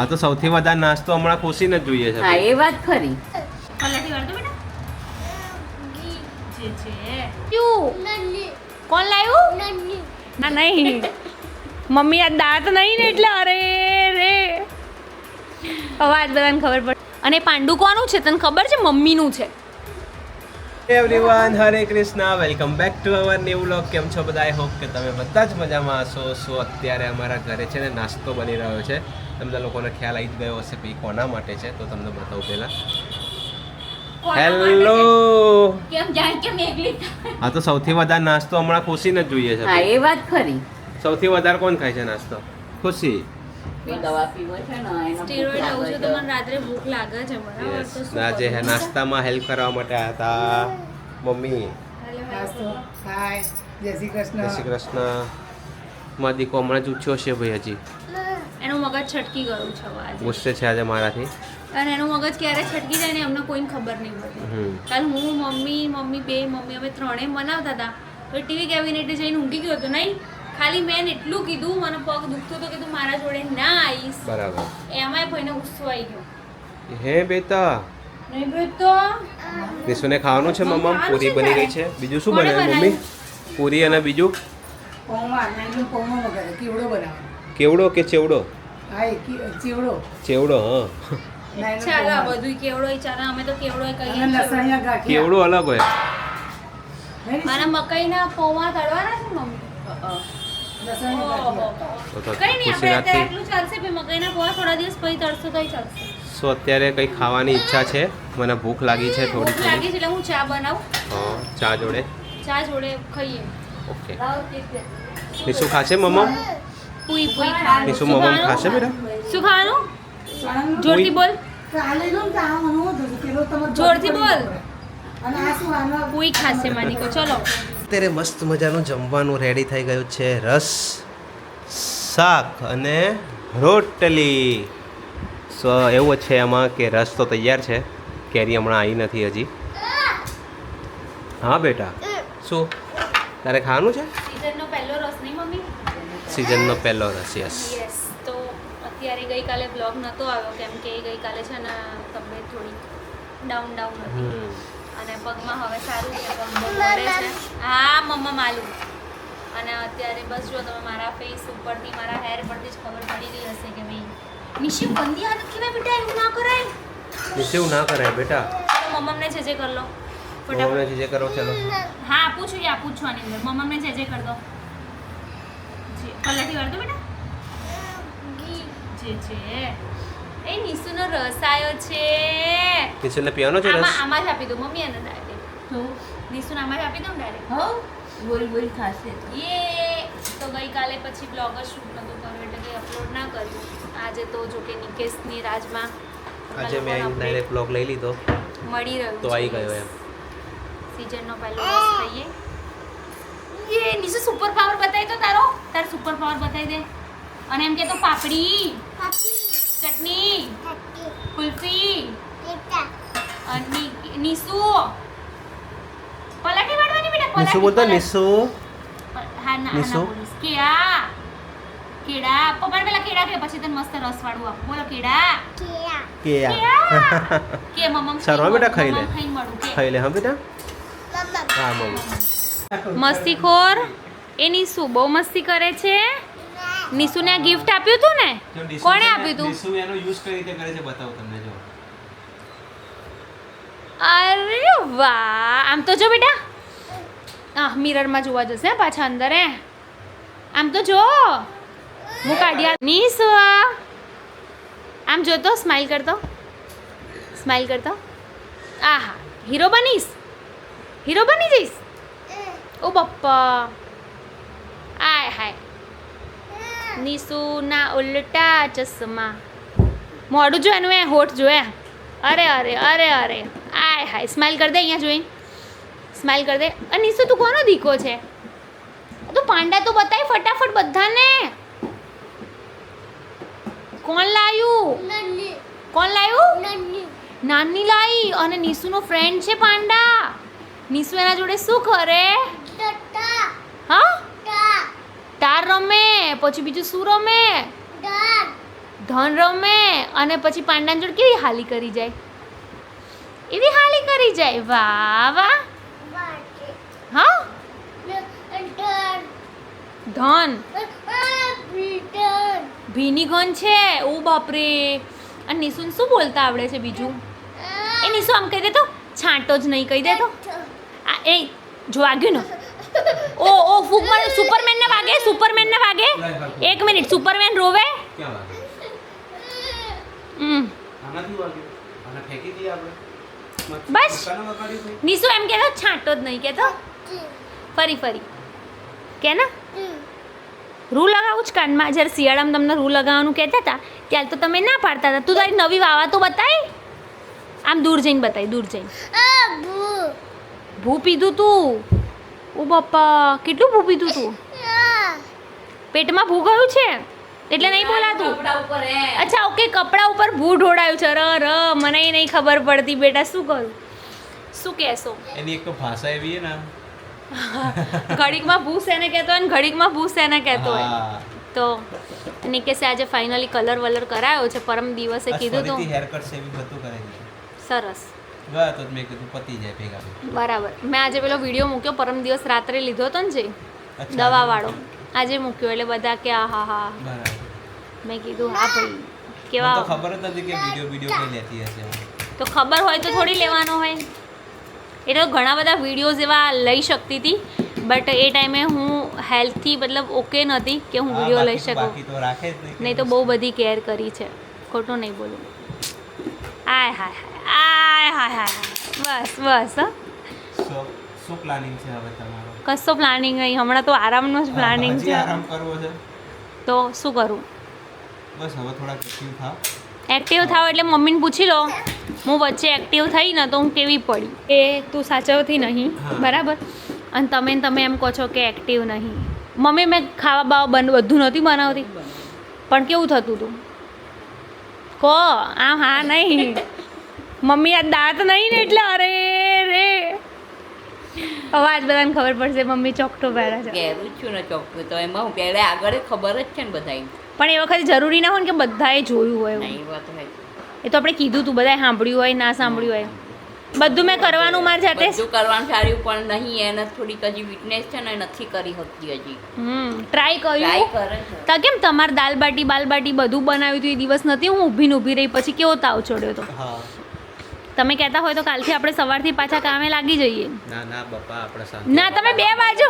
આ તો સૌથી વધારે નાસ્તો હમણાં ખુશીને જ જોઈએ હા એ વાત ખરી. છે. કોણ લાવ્યું ના નહીં. મમ્મી આ દાંત નહીં ને એટલે અરે રે. અવાજ બધાને ખબર પડે અને પાંડુ કોનું છે? તને ખબર છે? મમ્મીનું છે. Everyone Hare Krishna welcome back to our new vlog કેમ છો બધા? આઈ હોપ કે તમે બધા જ મજામાં હશો. સો અત્યારે અમારા ઘરે છે ને નાસ્તો બની રહ્યો છે. તમને લોકોને ખ્યાલ આવી જ ગયો હશે કે કોના માટે છે તો તમને બતાવું પહેલા. હેલો આ તો સૌથી વધારે નાસ્તો હમણાં ખુશીને જ જોઈએ હા છે એ વાત ખરી. સૌથી વધારે કોણ ખાય છે નાસ્તો? ખુશી. આજે? નાસ્તામાં હેલ્પ કરવા માટે આવ્યા હતા મમ્મી. જય શ્રી કૃષ્ણ. જય શ્રી કૃષ્ણ. દીકો હમણાં જ ઉછ્યો છે ભાઈ હજી. એનું મગજ છટકી ગયું છે ગુસ્સે છે આજે મારાથી. અને એનું મગજ ક્યારે છટકી જાય ને અમને કોઈને ખબર નહીં પડતી. કાલ હું મમ્મી મમ્મી બે મમ્મી અમે ત્રણેય મનાવતા હતા. તો ટીવી કેબિનેટે જઈને ઊંઘી ગયો હતો નહીં? ખાલી મેં એટલું કીધું મને પગ દુખતો હતો કે તું મારા જોડે ના આવીશ. બરાબર. એમાંય ભાઈને ગુસ્સો આવી ગયો. હે બેટા? નહીં તો ખાવાનું છે મમ્મા? પૂરી બની ગઈ છે. બીજું શું બનાવ્યું મમ્મી? પૂરી અને બીજું? કેવડો કે ચેવડો? ચેવડો. ચેવડો હા. કેવડો તો અલગ હોય. મારા મકાઈના પૌવા તળવાના છે મમ્મી? સો અત્યારે કંઈ ખાવાની ઈચ્છા છે? મને ભૂખ લાગી છે થોડી ભૂખ લાગી થોડી. છે એટલે હું ચા બનાવું. હા ચા જોડે? ચા જોડે ખાઈએ. ઓકે. નિશુ ખાશે મમ્મા? પુઈ પુઈ નિશુ શું મમ્મા ખાશે બેટા? શું ખાવાનું? જોરથી બોલ. જોરથી બોલ. પડે. અને આ શું પુઈ ખાશે માનિકો ચલો. અત્યારે મસ્ત મજાનું જમવાનું રેડી થઈ ગયું છે. રસ શાક અને રોટલી. સો એવું છે એમાં કે રસ તો તૈયાર છે. કેરી હમણાં આવી નથી હજી. હા બેટા? શું? તારે ખાવાનું છે? સીઝનનો પહેલો રસ નહીં મમ્મી? સિઝનનો પહેલો રસ યસ યસ તો અત્યારે ગઈકાલે બ્લોગ નહોતો આવ્યો કેમ કે ગઈકાલે છે ને તબિયત થોડી ડાઉન ડાઉન હતી. અને પગમાં હવે સારું છે પગ બગડે છે. હા મમ્મા માલું અને અત્યારે બસ જો તમે મારા ફેસ ઉપરથી મારા હેર પરથી જ ખબર પડી ગઈ હશે કે ભાઈ નિશી ગંદી આદત કેવાય બેટા એવું ના કરાય? નીચે એવું ના કરાય બેટા. ચલો મમ્મને જે જે કર લો. મમ્મીને ફટાફટ જે કરો ચલો. હા આપું છું યા આપું છું આની અંદર. મમ્મને જે જે કર દો. જી, પલાટી વાર દો બેટા? જે. છે એ નિશુનો રસ આવ્યો છે. નીચેને પીવાનો છે રસ? આમાં જ આપી દો મમ્મી એને તો નિશુને આમાં જ આપી દો ડાયરેક્ટ હો? બોલ બોલ ખાશે યે તો ગઈકાલે પછી બ્લોગર શૂટ નતો કર્યો એટલે કે અપલોડ ના કર્યું. આજે તો જો કે નિકેશની રાજમાં આજે મેં ડાયરેક્ટ બ્લોગ લઈ લીધો. મળી રહ્યો તો આવી ગયો એમ. સીઝનનો પહેલો રસ ખાઈએ. યે નિશુ સુપર પાવર બતાવી તો તારો. તાર સુપર પાવર બતાવી દે. અને એમ કે તો પાપડી. ચટણી કુલ્ફી અને ની- નિશુ પલાટી વાળવાની બેટા પલાટી, નિશુ બોલતો. નિશુ હા ના નિશુ? કેળા. કેળા. પપ્પાને પેલા કેળા કે પછી તને મસ્ત રસ વાળું આપ. બોલો કેળા. કે કેળા. કે મમ્મ સરો બેટા, ખાઈ લે. ખાઈ લે હા બેટા. હા મમ્મી મસ્તીખોર. એ નિશુ બહુ મસ્તી કરે છે. નિશુને ગિફ્ટ આપ્યું હતું ને? કોણે આપ્યું હતું નિશુ એનો યુઝ કઈ રીતે કરે છે બતાવો તમને જો. અરે વાહ! આમ તો જો બેટા. આ મિરરમાં જોવા જશે પાછા અંદર હે. આમ તો જો. હું કાઢ્યા નિશુ આમ જોતો સ્માઈલ કરતો. સ્માઈલ કરતો. આહા હીરો બનીશ? હીરો બની જઈશ? ઓ બપ્પા આય હાય. નિશુના ઉલટા ચશ્મા. મોઢું જો એનું એ હોઠ જોએ અરે અરે અરે અરે. આય હાય સ્માઈલ કર દે અહીંયા જોઈ સ્માઈલ કર દે. અને નિશુ તું કોનો દીકો છે? તું પાંડા તો બતાય ફટાફટ બધાને. કોણ લાયું? કોણ લાયું? નાની. લાઈ. અને નિશુનો ફ્રેન્ડ છે પાંડા. નિશુ એના જોડે શું કરે? તાર રમે પછી બીજું શું રમે? ધન. રમે અને પછી પાંડાની જોડે કેવી હાલી કરી જાય? એવી હાલી કરી જાય? વાહ વાહ. હા? ધન. ભીની ઘન છે? ઓ બાપરે. અને નિશુન શું બોલતા આવડે છે બીજું? એ નિશુ આમ કહી દે તો છાંટો જ નહીં કહી દે તો આ એ જો વાગ્યું ને. ઓ ઓ ફૂક મારે સુપરમેન ને વાગે સુપરમેન ને વાગે. એક મિનિટ સુપરમેન રોવે. હમ. બસ. નિશુ એમ કહેતો છાંટો જ નહીં કહેતો. ફરી ફરી. કે ના? રૂ લગાવું જ કાનમાં. જ્યારે શિયાળામાં તમને રૂ લગાવવાનું કહેતા હતા ત્યારે તો તમે ના પાડતા હતા. તું તારી નવી વાવા તો બતાય. આમ દૂર જઈને બતાવી દૂર જઈને. ભૂ પીધું તું. ઓ બાપા કેટલું ભૂ પીધું તું? પેટમાં ભૂ ગયું છે? એટલે નહીં બોલાતું? અચ્છા ઓકે કપડા ઉપર ભૂ ઢોળાયું છે. ર ર મને એ નહીં ખબર પડતી બેટા શું કરું? શું કહેશો? એની એક તો ભાષા એવી છે ને ઘડીકમાં ભૂ સેને કહેતો હોય ને ઘડીકમાં ભૂ સેને કહેતો હોય. તો નિકેશે આજે ફાઇનલી કલર વલર કરાયો છે પરમ દિવસે કીધું તો. haircut છે એવી બધું કરે. સરસ. ગયા તો મેં કીધું પતી જાય ભેગા. બરાબર. મેં આજે પેલો વીડિયો મૂક્યો પરમ દિવસ રાત્રે લીધો હતો ને જે? દવા દવાવાળો. આજે મૂક્યો એટલે બધા કે આ હા હા. બરાબર. મેં કીધું હા ભાઈ મને તો કેવા ખબર જ નથી કે વીડિયો વીડિયો કઈ લેતી હશે. તો ખબર હોય તો થોડી લેવાનો હોય. એટલે ઘણા બધા વિડીયોઝ એવા લઈ શકતી હતી બટ એ ટાઈમે હું હેલ્થથી મતલબ ઓકે નહોતી કે હું વીડિયો લઈ શકું. નહીં તો બહુ બધી કેર કરી છે. ખોટું નહીં બોલું. આય હાય હાય. આય હાય હાય. બસ બસ. શું પ્લાનિંગ છે હવે તમારો? કશો પ્લાનિંગ નહીં. હમણાં તો આરામનો જ પ્લાનિંગ છે. આરામ કરવો છે? તો શું કરું? બસ હવે થોડા એક્ટિવ થાવ. એક્ટિવ થાવ એટલે મમ્મીને પૂછી લો. હું વચ્ચે એક્ટિવ થઈ ને તો હું કેવી પડી? એ તું સાચવતી નહીં. બરાબર? અને તમે તમે એમ કહો છો કે એક્ટિવ નહીં. મમ્મી મેં ખાવા બાવા બન બધું નહોતી બનાવતી. પણ કેવું થતું હતું કહો આ હા નહીં. મમ્મી આ દાંત નહીં ને એટલે અરે રે. અવાજ બધાને ખબર પડશે મમ્મી ચોકટો પહેરે છે. પહેરું છું ને ચોકટો તો. એમાં હું પહેલે આગળ ખબર જ છે ને બધાય. પણ એ વખતે જરૂરી ના હોય ને કે બધાએ જોયું હોય. વાત એ તો આપણે કીધું તું બધાએ સાંભળ્યું હોય ના સાંભળ્યું હોય. બધું મેં કરવાનું મારી જાતે. બધું કરવાનું સારું પણ નહીં એને થોડીક હજી વીકનેસ છે ને નથી કરી શકતી હજી. હમ ટ્રાય ટ્રાય કર્યું તા કેમ તમારે દાલ બાટી બાલ બાટી બધું બનાવ્યું હતું એ દિવસ નથી? હું ઊભી ને ઊભી રહી પછી કેવો તાવ ચડ્યો તો? હા. તમે કહેતા હોય તો કાલથી આપણે સવારથી પાછા કામે લાગી જઈએ. ના ના બાપા આપણે શાંતિ ના તમે બે બાજુ.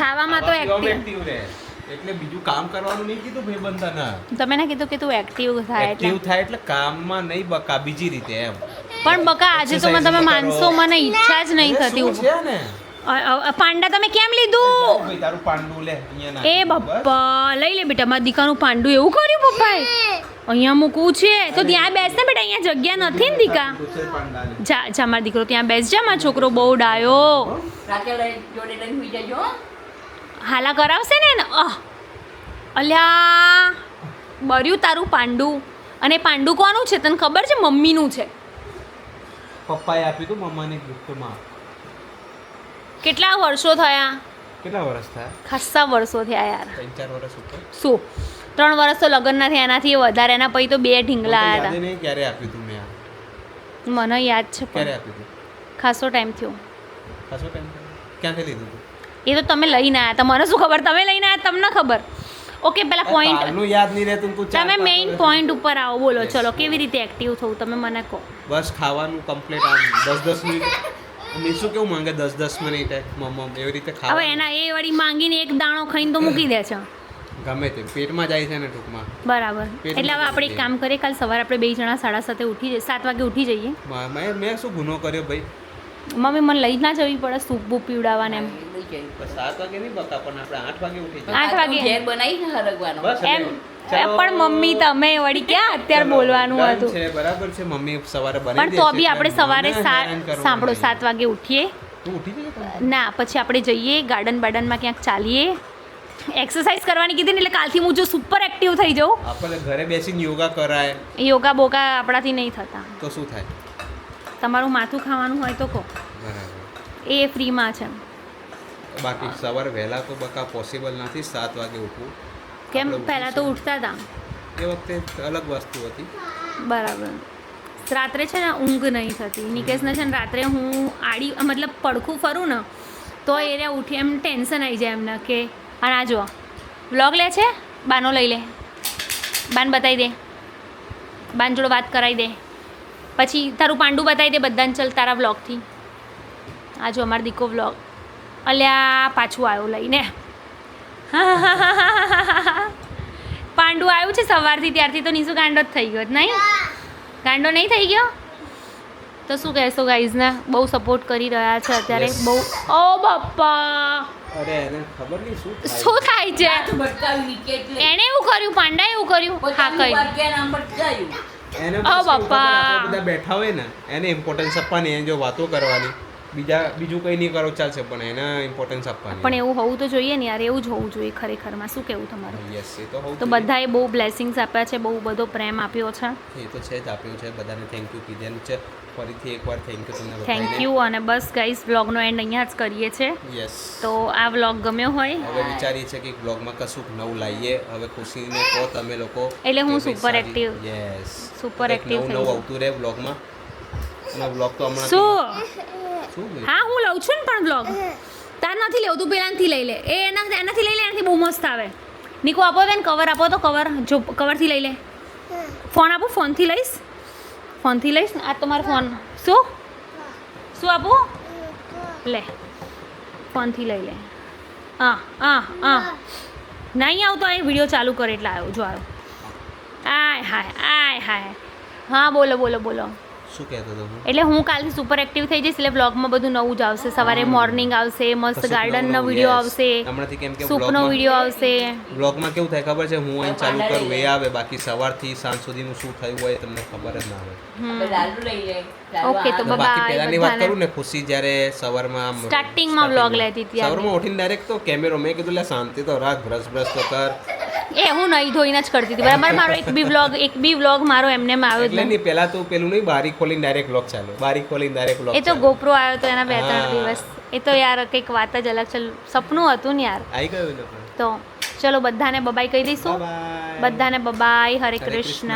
ખાવામાં તો રહે. એટલે બીજું કામ કરવાનું નહીં કીધું ભાઈબંધને. તમે ના કીધું કે તું એક્ટિવ થાય એક્ટિવ થાય એટલે કામમાં નહીં બકા બીજી રીતે એમ. પણ બકા આજે તો મને તમે માનશો મને ઈચ્છા જ નહીં થતી છે ને? પાંડા તમે કેમ લીધું? તારું પાંડુ લે એ બાપા બપ્પા લઈ લે બેટા મારા દીકાનું પાંડુ એવું કર્યું પપ્પાએ? અહીંયા મૂકવું છે. તો ત્યાં બેસ ને બેટા અહીંયા જગ્યા નથી ને દીકા. જા જા મારો દીકરો ત્યાં બેસ જા મારો છોકરો બહુ ડાયો. હાલા કરાવશે ને અહ. અલ્યા બર્યું તારું પાંડુ. અને પાંડુ કોનું છે? તને ખબર છે? મમ્મીનું છે. પપ્પાએ આપ્યું હતું મમ્માને ગિફ્ટમાં કેટલા વર્ષો થયા? કેટલા વર્ષ થયા? ખાસ્સા વર્ષો થયા યાર. ત્રણ ચાર વર્ષ ઉપર. શું? ત્રણ વર્ષ તો લગ્નના થયા એનાથી વધારે એના પછી તો બે ઢીંગલા આવ્યા હતા ક્યારે આપ્યું તું મેં મને યાદ છે ક્યારે આપ્યું તું? ખાસો ટાઈમ થયો. ખાસો ટાઈમ? ક્યાંથી લીધું તું? એ તો તમે લઈને આવ્યા હતા મને શું ખબર? તમે લઈને આવ્યા તમને ખબર? ઓકે પેલા પોઈન્ટ યાદ નહીં રહેતું તું તમે મેઇન પોઈન્ટ ઉપર આવો બોલો. ચલો કેવી રીતે એક્ટિવ થવું તમે મને કહો. બસ ખાવાનું કમ્પ્લીટ આમ દસ દસ મિનિટ શું કેવું માંગે દસ દસ મિનિટે મમ્મ એવી રીતે હવે એના એ વળી માંગીને એક દાણો ખાઈને તો મૂકી દે છે. ગમે તે પેટમાં જાય છે ને ટૂંકમાં. બરાબર. એટલે હવે આપણે એક કામ કરીએ કાલ સવારે આપણે બે જણા સાડા સાતે ઉઠી જઈએ સાત વાગે ઉઠી જઈએ. મેં મેં શું ગુનો કર્યો ભાઈ? મમ્મી મને લઈ ના જવી પડે સૂપ બૂપ પીવડાવવાને એમ. જજો. સાત વાગે નહીં બકા પણ આપણે આઠ વાગે ઉઠી આઠ વાગે. ઘેર બનાવી હરગવાનો. એમ પણ મમ્મી તમે વળી ક્યાં અત્યારે બોલવાનું હતું? છે બરાબર છે મમ્મી સવારે બનાવી પણ તો બી આપણે સવારે સાત સાંભળો સાત વાગે ઉઠીએ? ના પછી આપણે જઈએ ગાર્ડન બાર્ડનમાં ક્યાંક ચાલીએ. એક્સરસાઇઝ કરવાની કીધી ને એટલે કાલથી હું જો સુપર એક્ટિવ થઈ જાઉં. આપણે ઘરે બેસીને યોગા કરાય. યોગા બોગા આપણાથી નહીં થતા. તો શું થાય? તમારું માથું ખાવાનું હોય તો કહો. એ ફ્રીમાં છે. બાકી સવારે વહેલા તો બકા પોસિબલ નથી સાત વાગે ઉઠવું. કેમ? પહેલા તો ઉઠતા હતા એ વખતે અલગ વસ્તુ હતી. બરાબર. રાત્રે છે ને ઊંઘ નહીં થતી. નિકેશને છે ને રાત્રે હું આડી મતલબ પડખું ફરું ને તો એ ઉઠી એમ ટેન્શન આવી જાય એમને કે અને આ જુઓ. વ્લોગ લે છે? બાનો લઈ લે. બાન બતાવી દે. બાન જોડે વાત કરાવી દે. પછી તારું પાંડુ બતાવી દે બધાને ચલ તારા વ્લોગથી. આજો અમારો દીકો વ્લોગ અલ્યા પાછું આવ્યો લઈને. પાંડુ આવ્યું છે સવારથી ત્યારથી તો નીસુ ગાંડો જ થઈ ગયો નહીં? ગાંડો નહીં થઈ ગયો? તો શું કહેશો ગાઈઝને બહુ સપોર્ટ કરી રહ્યા છે અત્યારે. બહુ ઓ નહીં શું થાય છે. એણે એવું કર્યું પાંડા એવું કર્યું? હા એને ઓ બાપા. બધા બેઠા હોય ને એને ઇમ્પોર્ટન્સ આપવાની એને જો વાતો કરવાની. બીજા બીજું કંઈ નહીં કરો ચાલશે પણ એને ઇમ્પોર્ટન્સ આપવાની. પણ એવું હોવું તો જોઈએ ને યાર એવું જ હોવું જોઈએ ખરેખરમાં. શું કહેવું તમારું? યસ એ તો હોવું તો બધાએ બહુ બ્લેસિંગ્સ આપ્યા છે બહુ બધો પ્રેમ આપ્યો છે. એ તો છે જ આપ્યો છે બધાને થેન્ક યુ કીધેલું છે. ફરીથી એકવાર થેન્ક યુ તમને થેન્ક યુ અને બસ ગાઈસ વ્લોગનો એન્ડ અહીંયા જ કરીએ છીએ યસ તો આ વ્લોગ ગમ્યો હોય? હવે વિચારીએ છે કે વ્લોગમાં કશુંક નવું લાવીએ હવે ખુશીને કહો તમે લોકો એટલે હું super active yes super active નવું આવતું રહે વ્લોગમાં અને વ્લોગ તો હમણાં શું? હા હું લઉં છું ને પણ બ્લોગ તાર નથી લેવું તું પેલાથી લઈ લે. એ એના એનાથી લઈ લે એનાથી બહુ મસ્ત આવે. નીકો આપો બેન કવર આપો તો કવર જો કવરથી લઈ લે. ફોન આપો ફોનથી લઈશ. ફોનથી લઈશ આ તમારો ફોન. શું? શું આપું? લે. ફોનથી લઈ લે. હા હા હા. નહીં આવતો એ વીડિયો ચાલુ કરે એટલે આવ્યો જો આવ્યો આય હાય આય હાય. હા બોલો બોલો બોલો. શું કહેતો હતો એટલે હું કાલથી સુપર એક્ટિવ થઈ જઈશ એટલે વ્લોગમાં બધું નવું જ આવશે. સવારે મોર્નિંગ આવશે મસ્ત ગાર્ડનનો વીડિયો આવશે હમણાંથી કેમ કે સૂપનો વીડિયો આવશે. વ્લોગમાં કેવું થાય ખબર છે? હું અહીં ચાલુ કરું એ આવે બાકી સવારથી સાંજ સુધીનું શું થયું હોય તમને ખબર જ ના આવે Okay, તો બાકી પહેલાની વાત કરું ને ખુશી જ્યારે સવારમાં સ્ટાર્ટિંગમાં starting-માં. લેતી હતી સવારમાં ઉઠીને ડાયરેક્ટ તો કેમેરો મેં કીધું લે શાંતિ તો રાખ બ્રશ બ્રશ તો કર. એ હું નહીં ધોઈને જ કરતી હતી. બરાબર મારો એક બી વ્લોગ એક બી વ્લોગ મારો એમને એમ આવ્યો એટલે નહીં પહેલા તો પેલું નહીં બારી ખોલીને ડાયરેક્ટ વ્લોગ ચાલુ. બારી ખોલીને ડાયરેક્ટ વ્લોગ એ તો ગોપ્રો આવ્યો તો એના બે ત્રણ દિવસ. એ તો યાર કંઈક વાત જ અલગ છે. સપનું હતું ને યાર. આવી ગયું તો ચલો બધાને બબાઈ કહી દઈશું. બધાને બબાઈ હરે કૃષ્ણ.